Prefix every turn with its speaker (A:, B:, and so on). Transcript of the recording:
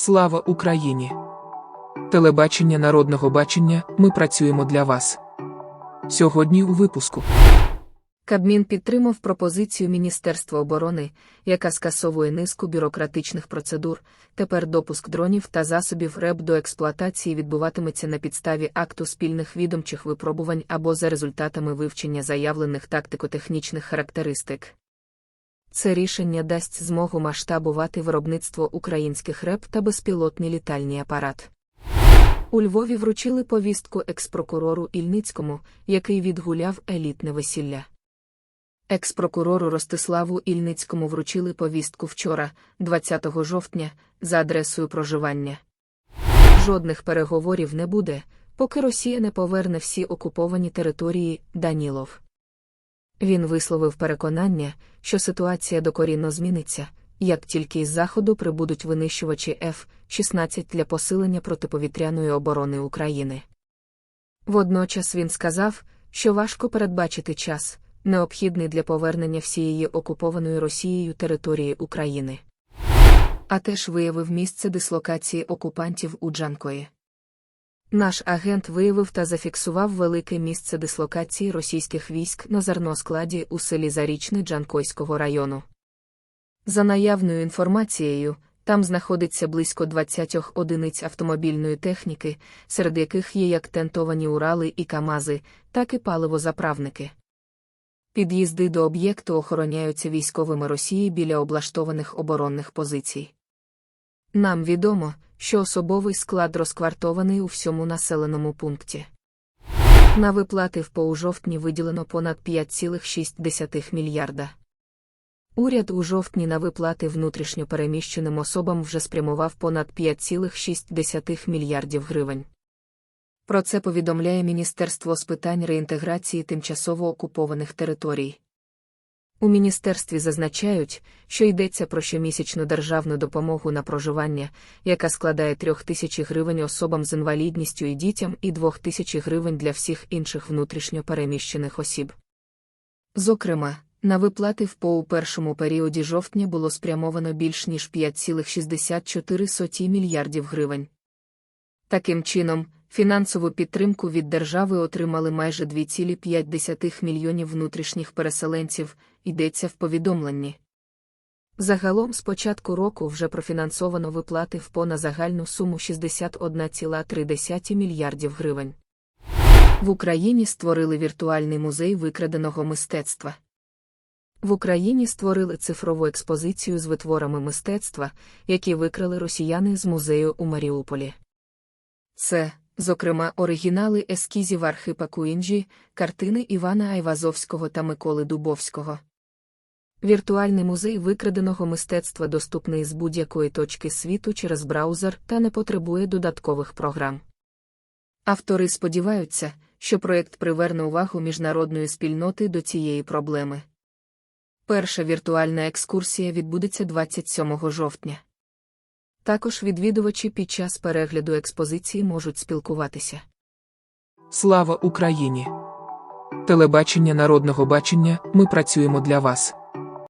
A: Слава Україні! Телебачення народного бачення. Ми працюємо для вас. Сьогодні у випуску.
B: Кабмін підтримав пропозицію Міністерства оборони, яка скасовує низку бюрократичних процедур. Тепер допуск дронів та засобів РЕБ до експлуатації відбуватиметься на підставі акту спільних відомчих випробувань або за результатами вивчення заявлених тактико-технічних характеристик. Це рішення дасть змогу масштабувати виробництво українських РЕБ та безпілотний літальний апарат. У Львові вручили повістку експрокурору Ільницькому, який відгуляв елітне весілля. Експрокурору Ростиславу Ільницькому вручили повістку вчора, 20 жовтня, за адресою проживання. Жодних переговорів не буде, поки Росія не поверне всі окуповані території Данілов. Він висловив переконання, що ситуація докорінно зміниться, як тільки із заходу прибудуть винищувачі F-16 для посилення протиповітряної оборони України. Водночас він сказав, що важко передбачити час, необхідний для повернення всієї окупованої Росією території України. А теж виявив місце дислокації окупантів у Джанкої. Наш агент виявив та зафіксував велике місце дислокації російських військ на зерноскладі у селі Зарічне Джанкойського району. За наявною інформацією, там знаходиться близько 20 одиниць автомобільної техніки, серед яких є як тентовані Урали і Камази, так і паливозаправники. Під'їзди до об'єкту охороняються військовими Росії біля облаштованих оборонних позицій. Нам відомо, що особовий склад розквартований у всьому населеному пункті. На виплати в ПО у жовтні виділено понад 5,6 мільярда. Уряд у жовтні на виплати внутрішньо переміщеним особам вже спрямував понад 5,6 мільярдів гривень. Про це повідомляє Міністерство з питань реінтеграції тимчасово окупованих територій. У міністерстві зазначають, що йдеться про щомісячну державну допомогу на проживання, яка складає 3 тисячі гривень особам з інвалідністю і дітям і 2 тисячі гривень для всіх інших внутрішньо переміщених осіб. Зокрема, на виплати в ПО у першому періоді жовтня було спрямовано більш ніж 5,64 мільярдів гривень. Таким чином, фінансову підтримку від держави отримали майже 2,5 мільйонів внутрішніх переселенців, йдеться в повідомленні. Загалом з початку року вже профінансовано виплати в ПО загальну суму 61,3 мільярдів гривень. В Україні створили віртуальний музей викраденого мистецтва. В Україні створили цифрову експозицію з витворами мистецтва, які викрали росіяни з музею у Маріуполі. Це, зокрема, оригінали ескізів Архипа Куінджі, картини Івана Айвазовського та Миколи Дубовського. Віртуальний музей викраденого мистецтва доступний з будь-якої точки світу через браузер та не потребує додаткових програм. Автори сподіваються, що проєкт приверне увагу міжнародної спільноти до цієї проблеми. Перша віртуальна екскурсія відбудеться 27 жовтня. Також відвідувачі під час перегляду експозиції можуть спілкуватися.
A: Слава Україні! Телебачення народного бачення. Ми працюємо для вас.